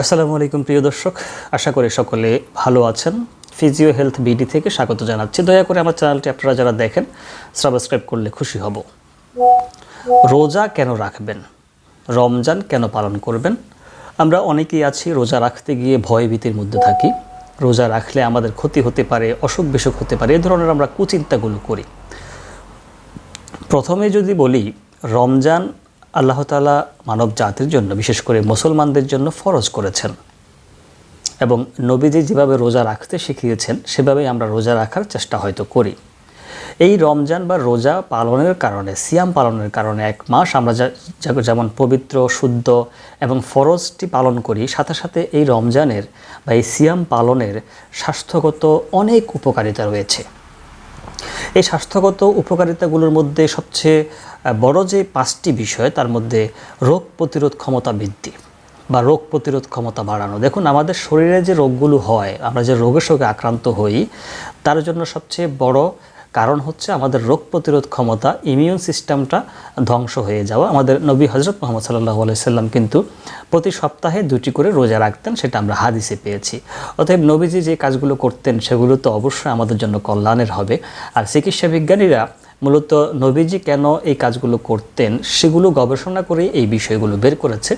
আসসালামু আলাইকুম, প্রিয় দর্শক। আশা করি সকলে ভালো আছেন। ফিজিও হেলথ বিডি থেকে স্বাগত জানাচ্ছি। দয়া করে আমার চ্যানেলটি আপনারা যারা দেখেন, সাবস্ক্রাইব করলে খুশি হব। রোজা কেন রাখবেন? রমজান কেন পালন করবেন? আমরা অনেকেই আছি, রোজা রাখতে গিয়ে ভয় ভীতির মধ্যে থাকি। রোজা রাখলে আমাদের ক্ষতি হতে পারে, অসুখ বিসুখ হতে পারে, এ ধরনের আমরা কুচিন্তাগুলো করি। প্রথমে যদি বলি, রমজান আল্লাহ তালা মানব জাতির জন্য, বিশেষ করে মুসলমানদের জন্য ফরজ করেছেন। এবং নবীজি যেভাবে রোজা রাখতে শিখিয়েছেন, সেভাবেই আমরা রোজা রাখার চেষ্টা হয়তো করি। এই রমজান বা রোজা পালনের কারণে, সিয়াম পালনের কারণে এক মাস আমরা যেমন পবিত্র, শুদ্ধ এবং ফরজটি পালন করি, সাথে সাথে এই রমজানের বা এই সিয়াম পালনের স্বাস্থ্যগত অনেক উপকারিতা রয়েছে। এই স্বাস্থ্যগত উপকারিতাগুলোর মধ্যে সবচেয়ে বড় যে পাঁচটি বিষয়, তার মধ্যে রোগ প্রতিরোধ ক্ষমতা বৃদ্ধি বা রোগ প্রতিরোধ ক্ষমতা বাড়ানো। দেখুন, আমাদের শরীরে যে রোগগুলো হয়, আমরা যে রোগের সঙ্গে আক্রান্ত হই, তার জন্য সবচেয়ে বড় কারণ হচ্ছে আমাদের রোগ প্রতিরোধ ক্ষমতা ইমিউন সিস্টেমটা ধ্বংস হয়ে যাওয়া। আমাদের নবী হজরত মোহাম্মদ সাল্লাহ সাল্লাম কিন্তু প্রতি সপ্তাহে দুটি করে রোজা রাখতেন, সেটা আমরা হাদিসে পেয়েছি। অতএব নবীজি যে কাজগুলো করতেন, সেগুলো তো অবশ্যই আমাদের জন্য কল্যাণের হবে। আর চিকিৎসা বিজ্ঞানীরা মূলত নবীজি কেন এই কাজগুলো করতেন, সেগুলো গবেষণা করে এই বিষয়গুলো বের করেছে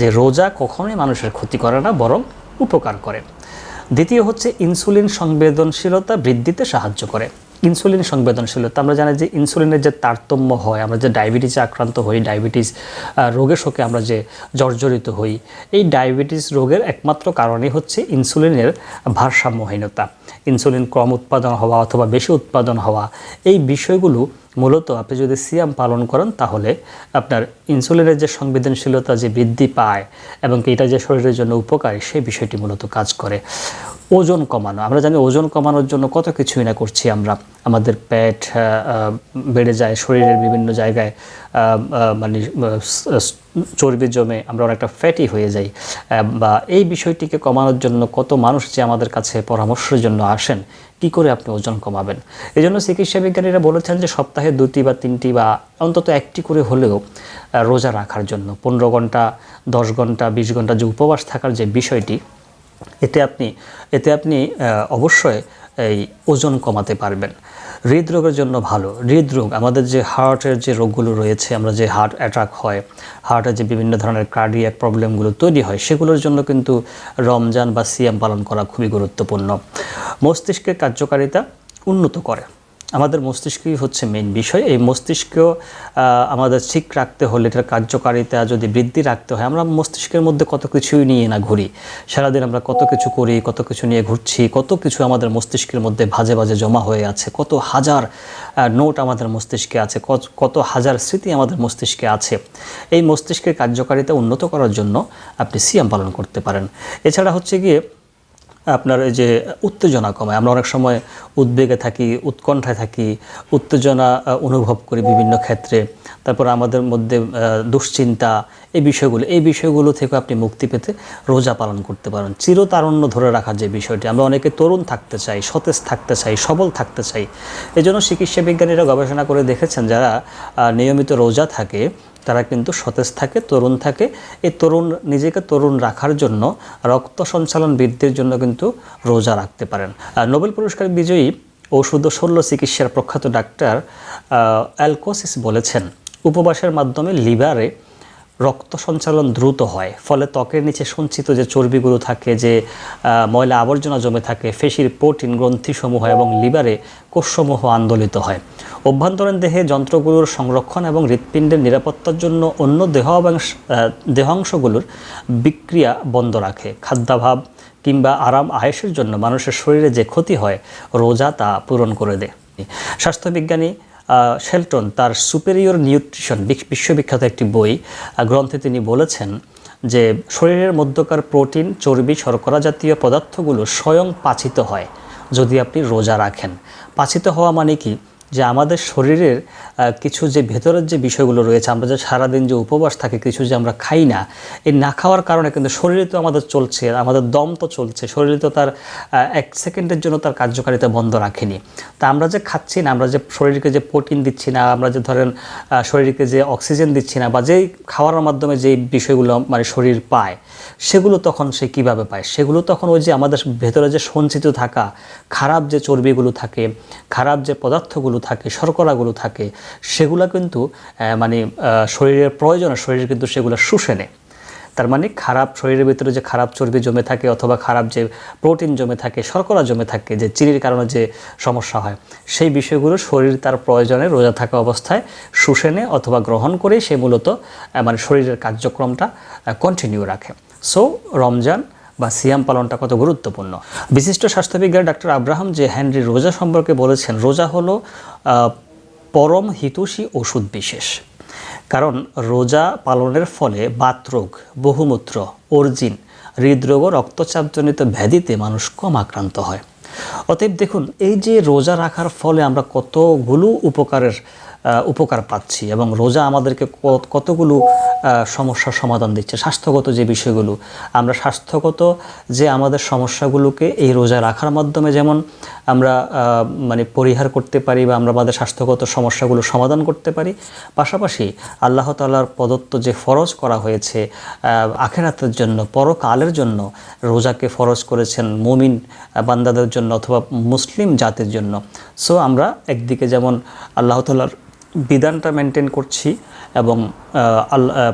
যে রোজা কখনোই মানুষের ক্ষতি করে না, বরং উপকার করে। দ্বিতীয় হচ্ছে ইনসুলিন সংবেদনশীলতা বৃদ্ধিতে সাহায্য করে। ইনসুলিন সংবেদনশীলতা আমরা জানি যে ইনসুলিনের যে তারতম্য হয়, আমরা যে ডায়াবেটিসে আক্রান্ত হই, ডায়াবেটিস রোগের শোকে আমরা যে জর্জরিত হই, এই ডায়াবেটিস রোগের একমাত্র কারণই হচ্ছে ইনসুলিনের ভারসাম্যহীনতা। ইনসুলিন কম উৎপাদন হওয়া অথবা বেশি উৎপাদন হওয়া, এই বিষয়গুলো মূলত আপনি যদি সিয়াম পালন করেন, তাহলে আপনার ইনসুলিনের যে সংবেদনশীলতা যে বৃদ্ধি পায় এবং এটা যে শরীরের জন্য উপকারী, সেই বিষয়টি মূলত কাজ করে। ওজন কমানো। আমরা জানি ওজন কমানোর জন্য কত কিছুই না করছি আমরা। আমাদের পেট বেড়ে যায়, শরীরের বিভিন্ন জায়গায় মানে চর্বি জমে আমরা অনেকটা ফ্যাটি হয়ে যাই। বা এই বিষয়টিকে কমানোর জন্য কত মানুষ যে আমাদের কাছে পরামর্শের জন্য আসেন, কি করে আপনি ওজন কমাবেন? এই জন্য চিকিৎসা বিজ্ঞানীরা বলেছেন যে সপ্তাহে দুটি বা তিনটি বা অন্তত একটি করে হলেও রোজা রাখার জন্য। পনেরো ঘণ্টা, দশ ঘণ্টা, বিশ ঘণ্টা যে উপবাস থাকার যে বিষয়টি এতে আপনি এতে আপনি অবশ্যই এই ওজন কমাতে পারবেন। হৃদরোগের জন্য ভালো। হৃদরোগ, আমাদের যে হার্টের যে রোগগুলো রয়েছে, আমরা যে হার্ট অ্যাটাক হয়, হার্টের যে বিভিন্ন ধরনের কার্ডিয়াক প্রবলেমগুলো তৈরি হয়, সেগুলোর জন্য কিন্তু রমজান বা সিএম পালন করা খুবই গুরুত্বপূর্ণ। মস্তিষ্কের কার্যকারিতা উন্নত করে। আমাদের মস্তিষ্কই হচ্ছে মেইন বিষয়। এই মস্তিষ্ক আমাদের ঠিক রাখতে হলে, এটার কার্যকারিতা যদি বৃদ্ধি রাখতে হয়, আমরা মস্তিষ্কের মধ্যে কত কিছুই নিয়ে না ঘুরি। সারাদিন আমরা কত কিছু করি, কত কিছু নিয়ে ঘুরছি, কত কিছু আমাদের মস্তিষ্কের মধ্যে ভাজে ভাজে জমা হয়ে আছে, কত হাজার নোট আমাদের মস্তিষ্কে আছে কত- হাজার স্মৃতি আমাদের মস্তিষ্কে আছে। এই মস্তিষ্কের কার্যকারিতা উন্নত করার জন্য আপনি সিয়াম পালন করতে পারেন। এছাড়া হচ্ছে গিয়ে আপনার যে উত্তেজনা কমায়। আমরা অনেক সময় উদ্বেগে থাকি, উৎকণ্ঠায় থাকি, উত্তেজনা অনুভব করি বিভিন্ন ক্ষেত্রে। তারপর আমাদের মধ্যে দুশ্চিন্তা, এই বিষয়গুলো এই বিষয়গুলো থেকে আপনি মুক্তি পেতে রোজা পালন করতে পারেন। চিরতারণ্য ধরে রাখার যে বিষয়টি, আমরা অনেকে তরুণ থাকতে চাই, সতেজ থাকতে চাই, সবল থাকতে চাই। এই জন্য চিকিৎসা বিজ্ঞানীরা গবেষণা করে দেখেছেন, যারা নিয়মিত রোজা থাকে তারা কিন্তু সতেজ থাকে, তরুণ থাকে। এই তরুণ, নিজেকে তরুণ রাখার জন্য রক্ত সঞ্চালন বৃদ্ধির জন্য কিন্তু রোজা রাখতে পারেন। নোবেল পুরস্কার বিজয়ী ঔষধ শল্য চিকিৎসার প্রখ্যাত ডাক্তার অ্যালকোসিস বলেছেন। উপবাসের মাধ্যমে লিভারে রক্ত সঞ্চালন দ্রুত হয় ফলে ত্বকের নিচে সঞ্চিত যে চর্বিগুলো থাকে যে ময়লা আবর্জনা জমে থাকে ফেসির প্রোটিন গ্রন্থিসমূহ এবং লিভারে কোষসমূহ আন্দোলিত হয়। অভ্যন্তরীণ দেহে যন্ত্রগুলোর সংরক্ষণ এবং হৃৎপিণ্ডের নিরাপত্তার জন্য অন্য আহ, দেহাংশগুলোর বিক্রিয়া বন্ধ রাখে। খাদ্যাভাব কিংবা আরাম আয়েসের জন্য মানুষের শরীরে যে ক্ষতি হয় রোজা তা পূরণ করে দেয়। স্বাস্থ্যবিজ্ঞানী শেলটন তার সুপেরিয়র নিউট্রিশন বিশ্ববিখ্যাত একটি বই গ্রন্থে তিনি বলেছেন যে শরীরের মধ্যকার প্রোটিন, চর্বি, শর্করা জাতীয় পদার্থগুলো স্বয়ং পাচিত হয় যদি আপনি রোজা রাখেন। পাচিত হওয়া মানে কি? যে আমাদের শরীরের কিছু যে ভেতরের যে বিষয়গুলো রয়েছে, আমরা যে সারাদিন যে উপবাস থাকে, কিছু যে আমরা খাই না, এই না খাওয়ার কারণে কিন্তু শরীরে তো আমাদের চলছে আমাদের দম তো চলছে, শরীরে তো তার এক সেকেন্ডের জন্য তার কার্যকারিতা বন্ধ রাখেনি। তা আমরা যে খাচ্ছি না, আমরা যে শরীরকে যে প্রোটিন দিচ্ছি না, আমরা যে ধরেন শরীরকে যে অক্সিজেন দিচ্ছি না, বা যেই খাওয়ার মাধ্যমে যে বিষয়গুলো মানে শরীর পায়, সেগুলো তখন সে কীভাবে পায়? সেগুলো তখন ওই যে আমাদের ভেতরে যে সঞ্চিত থাকা, খারাপ যে চর্বিগুলো থাকে, খারাপ যে পদার্থগুলো থাকে, শর্করাগুলো থাকে, সেগুলো কিন্তু মানে শরীরের প্রয়োজনে শরীর কিন্তু সেগুলো শুষে নেয়। তার মানে খারাপ শরীরের ভিতরে যে খারাপ চর্বি জমে থাকে অথবা খারাপ যে প্রোটিন জমে থাকে, শর্করা জমে থাকে, যে চিনির কারণে যে সমস্যা হয়, সেই বিষয়গুলো শরীর তার প্রয়োজনে রোজা থাকা অবস্থায় শুষে নেয় অথবা গ্রহণ করে সে মূলত মানে শরীরের কার্যক্রমটা কন্টিনিউ রাখে। সো রমজান বা সিয়াম পালনটা কত গুরুত্বপূর্ণ? বিশিষ্ট স্বাস্থ্যবিজ্ঞানী ডাক্তার আব্রাহাম যে হেনরি রোজা সম্পর্কে বলেছেন, রোজা হলো পরম হিতৈষী ওষুধ বিশেষ। কারণ রোজা পালনের ফলে বাতরোগ, বহুমূত্র, অর্জিন, হৃদরোগ ও রক্তচাপজনিত ব্যাধিতে মানুষ কম আক্রান্ত হয়। অতএব দেখুন, এই যে রোজা রাখার ফলে আমরা কতগুলো উপকারের উপকার পাচ্ছি এবং রোজা আমাদেরকে কতগুলো সমস্যার সমাধান দিচ্ছে। স্বাস্থ্যগত যে বিষয়গুলো, আমরা স্বাস্থ্যগত যে আমাদের সমস্যাগুলোকে এই রোজা রাখার মাধ্যমে যেমন আমরা মানে পরিহার করতে পারি বা আমরা আমাদের স্বাস্থ্যগত সমস্যাগুলো সমাধান করতে পারি, পাশাপাশি আল্লাহ তাআলার প্রদত্ত যে ফরজ করা হয়েছে আখেরাতের জন্য, পরকালের জন্য রোজাকে ফরজ করেছেন মুমিন বান্দাদের জন্য অথবা মুসলিম জাতির জন্য। সো আমরা একদিকে যেমন আল্লাহ বিধানটা মেনটেন করছি এবং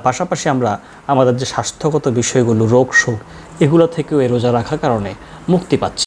পাশাপাশি আমরা আমাদের যে স্বাস্থ্যগত বিষয়গুলো রোগ শোক এগুলো থেকেও এ রোজা রাখার কারণে মুক্তি পাচ্ছি।